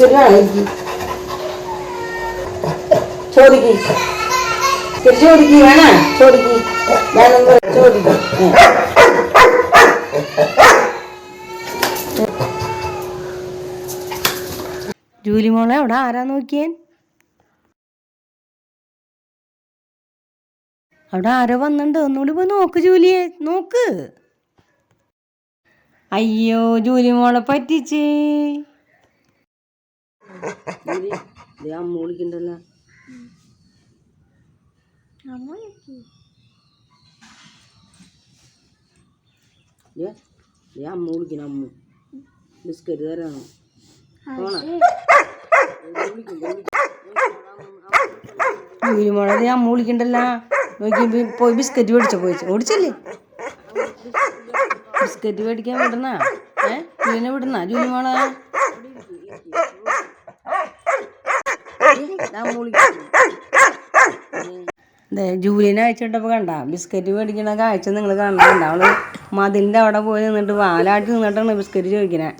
ചോദിക്ക്. ജൂലി മോളെ അവിടെ ആരാ നോക്കിയൻ അവിടെ ആരോ വന്നിട്ടുണ്ട്. ഒന്നുകൂടി പോയി നോക്ക് ജൂലിയെ. നോക്ക്. അയ്യോ ജൂലി മോളെ പറ്റിച്ചേ. അമ്മ ഞാൻ ദേ, ദേ അമ്മ വിളിക്കണം അമ്മ. ബിസ്ക്കറ്റ് തരാണ് ജൂലി അമ്മ വിളിക്കണ്ടല്ല നോക്കി പോയി- ബിസ്ക്കറ്റ് മേടിച്ചോ പോയി. ഓടിച്ചല്ലേ? ബിസ്ക്കറ്റ് മേടിക്കാൻ വിടണ ഏ? ജൂലിനെ വിടണ ജൂലി വിളിക്കണം ദേ ജൂലിനെ അയച്ചിട്ടപ്പോൾ കണ്ട ബിസ്ക്കറ്റ് മേടിക്കണ കാഴ്ച നിങ്ങൾ കാണുന്നുണ്ട് അവൾ മതിലിന്റെ അവിടെ പോയി നിന്നിട്ട് വാലാട്ടി നിന്നിട്ടാണ് ബിസ്ക്കറ്റ് ചോദിക്കണേ.